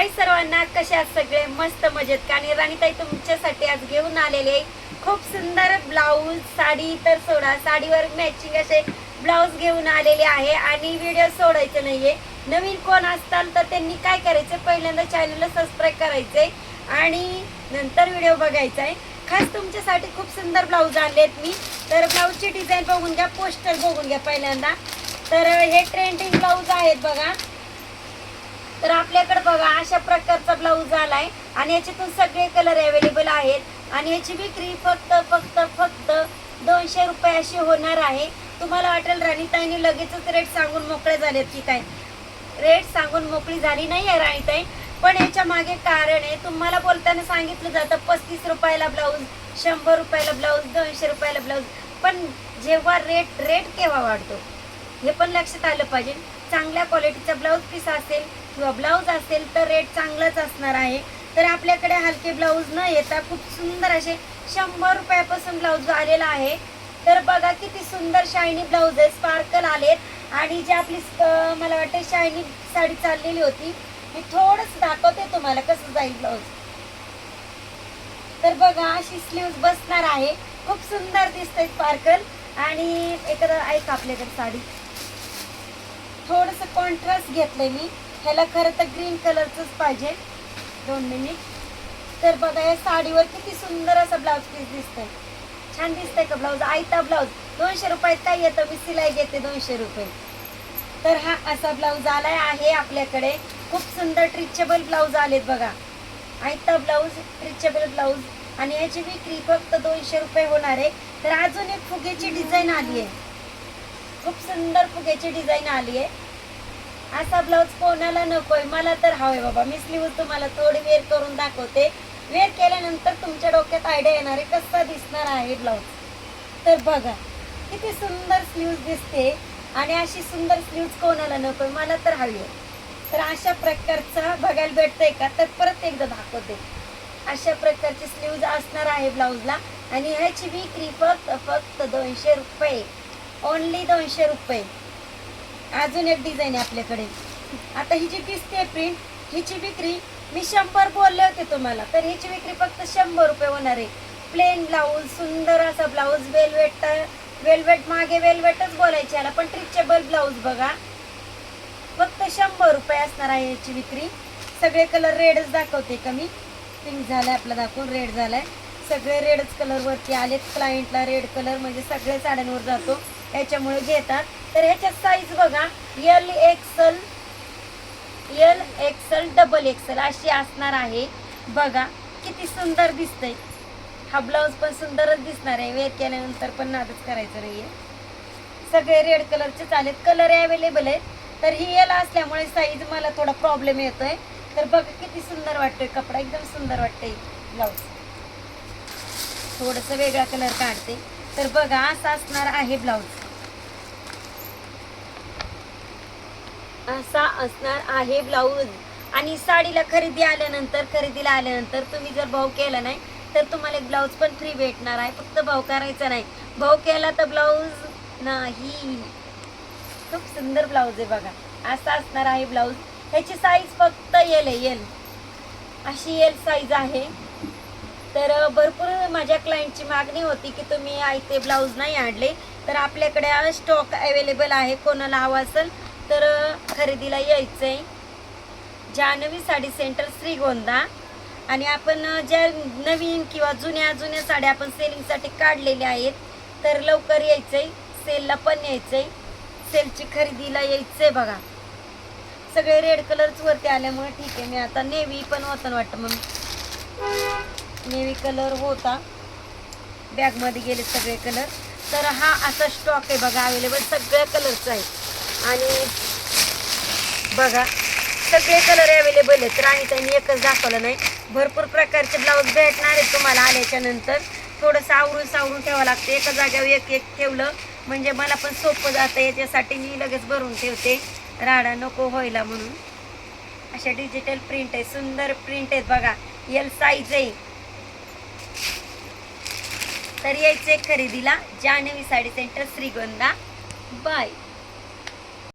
हाय सर्वांना कशा आहात सगळे मस्त मजेत? आणि राणीताई तुमच्यासाठी आज घेऊन आलेले आहे खूप सुंदर ब्लाऊज साडी तर सोडा साडीवर मॅचिंग असे ब्लाऊज घेऊन आलेले आहे आणि व्हिडिओ सोडायचे नाहीये. नवीन कोण असताल तर त्यांनी काय करायचं? पहिल्यांदा चॅनलला सबस्क्राईब करायचंय आणि नंतर व्हिडिओ बघायचा आहे खास तुमच्यासाठी खूप सुंदर ब्लाऊज आणलेत मी. तर ब्लाऊजची डिझाईन बघून घ्या पोस्टर बघून घ्या पहिल्यांदा. तर हे ट्रेंडिंग ब्लाऊज आहेत बघा. तर आपल्याकडे बघा अशा प्रकारचा ब्लाऊज आलाय. आणि याच्यातून सगळे कलर अवेलेबल आहेत. आणि याची विक्री फक्त फक्त फक्त दोनशे रुपये अशी होणार आहे. तुम्हाला वाटेल राणीताईने लगेचच रेट सांगून मोकळे झालेत की काय? रेट सांगून मोकळी झाली नाही आहे राणीताई. पण याच्या मागे कारण आहे तुम्हाला बोलताना सांगितलं जातं पस्तीस रुपयाला ब्लाऊज शंभर रुपयाला ब्लाऊज दोनशे रुपयाला ब्लाऊज पण जेव्हा रेट रेट केव्हा वाढतो? हे पण लक्षात आलं पाहिजे. चांगल्या क्वालिटीचा ब्लाऊज पीस असेल ब्लाऊज असेल तर रेट चांगलाच असणार आहे. तर आपल्याकडे हलके ब्लाऊज न येता खूप सुंदर असे शंभर रुपयापासून ब्लाऊज आलेला आहे. तर बघा किती सुंदर शायनी ब्लाऊज आहे. स्पार्कल आलेत. आणि जे आपली मला वाटते शायनी साडी चाललेली होती मी थोडस दाखवते तुम्हाला कसं जाईल ब्लाऊज तर बघा अशी स्लीव्ज बसणार आहे. खूप सुंदर दिसतंय स्पार्कल आणि एखादं ऐक आपल्याकडे साडी. थोडंसं कॉन्ट्रास्ट घेतलंय मी. ह्याला खरं तर ग्रीन कलरचंच पाहिजे. दोन मिनिट तर बघा या साडीवर किती सुंदर असा ब्लाऊज पीस दिसतंय. छान दिसतंय का ब्लाऊज आयता ब्लाऊज दोनशे रुपयात काय येतं? मी सिलाई घेते दोनशे रुपये. तर हा असा ब्लाऊज आलाय आहे आपल्याकडे. खूप सुंदर ट्रिचेबल ब्लाऊज आलेत बघा. आयता ब्लाऊज ट्रिचेबल ब्लाऊज आणि याची विक्री फक्त दोनशे रुपये होणार आहे. तर अजून एक फुगेची डिझाईन आली आहे. खूप सुंदर फुग्याची डिझाईन आली आहे. असा ब्लाऊज कोणाला नकोय. मला तर हवंय बाबा. मी स्लीव तुम्हाला थोडी वेअर करून दाखवते. वेअर केल्यानंतर तुमच्या डोक्यात आयडिया येणार आहे कसा दिसणार आहे ब्लाऊज तर बघा किती सुंदर स्लीव्ज दिसते आणि अशी सुंदर स्लीव्ज कोणाला नकोय मला तर हवी आहे तर अशा प्रकारचा बघायला भेटतंय का? तर परत एकदा दाखवते. अशा प्रकारची स्लीव्ज असणार आहे ब्लाऊजला आणि ह्याची विक्री फक्त फक्त दोनशे रुपये. ओनली दोनशे रुपये. अजून एक डिझाईन आहे आपल्याकडे. आता ही जी दिसते प्रिंट हिची विक्री मी शंभर बोलले होते तुम्हाला तर हिची विक्री फक्त शंभर रुपये होणार आहे. प्लेन ब्लाऊज सुंदर असा ब्लाऊज वेलवेट वेलवेट मागे वेलवेटच बोलायचे याला पण ट्रिचेबल ब्लाऊज बघा. फक्त शंभर रुपये असणार आहे याची विक्री. सगळे कलर रेडच दाखवते का मी? पिंक झालाय आपला दाखवून रेड झालाय. सगळे रेडच कलर वरती आलेत. क्लायंटला रेड कलर म्हणजे सगळे साड्यांवर जातो. याच्यामुळे घेतात. तर ह्याच्यात साईज बघा. L XL L XL double XL अशी असणार आहे. बघा किती सुंदर दिसतंय. हा ब्लाऊज पण सुंदरच दिसणार आहे. वेअर केल्यानंतर पण नादच करायचं नाही सगळे रेड कलरचे चालेत कलर अवेलेबल आहेत. तर ही एल असल्यामुळे साईज मला थोडा प्रॉब्लेम येतोय. तर बघा किती सुंदर वाटतोय कपडा. एकदम सुंदर वाटतोय ब्लाऊज थोडंसं वेगळा कलर काढते. तर बघा असा असणार आहे ब्लाऊज. असा असणार आहे ब्लाऊज. आणि साडीला खरेदी आल्यानंतर खरेदीला आल्यानंतर तुम्ही जर भाऊ केला नाही तर तुम्हाला एक ब्लाऊज पण फ्री भेटणार आहे. फक्त भाऊ करायचा नाही. भाऊ केला तर ब्लाऊज नाही. खूप सुंदर ब्लाऊज आहे बघा. असा असणार आहे ब्लाऊज. ह्याची साईज फक्त येल आहे येल अशी येल साईज आहे. तर भरपूर माझ्या क्लायंटची मागणी होती की तुम्ही आयते ब्लाऊज नाही आणले. तर आपल्याकडे स्टॉक अवेलेबल आहे. कोणाला हवा असेल तर खरेदीला यायचं आहे जान्हवी साडी सेंटर श्रीगोंदा. आणि आपण ज्या नवीन किंवा जुन्या जुन्या साड्या आपण सेलिंगसाठी काढलेल्या आहेत तर लवकर यायचं आहे सेलला पण यायचं आहे सेलची खरेदीला यायचं आहे बघा. सगळे रेड कलर्सवरती आल्यामुळे ठीक आहे. मी आता नेवी पण होतं वाटतं मग. नेव्ही कलर होता. बॅगमध्ये गेले सगळे कलर. तर हा असा स्टॉक आहे बघा अवेलेबल सगळ्या कलरचा आहे आणि बघा सगळे कलर अवेलेबल आहेत. राणी त्यांनी एकच दाखवलं नाही. भरपूर प्रकारचे ब्लाऊज भेटणार आहेत तुम्हाला आल्याच्यानंतर. थोडंसं आवरून सावरून ठेवावं लागतं. एका जागेवर एक एक ठेवलं म्हणजे मला पण सोपं जातं. याच्यासाठी मी लगेच भरून ठेवते. राडा नको व्हायला म्हणून. अशा डिजिटल प्रिंट आहे. सुंदर प्रिंट आहेत बघा. एल साईज आहे. तर यायचे खरेदीला. जान्हवी साडी सेंटर श्रीगोंदा. बाय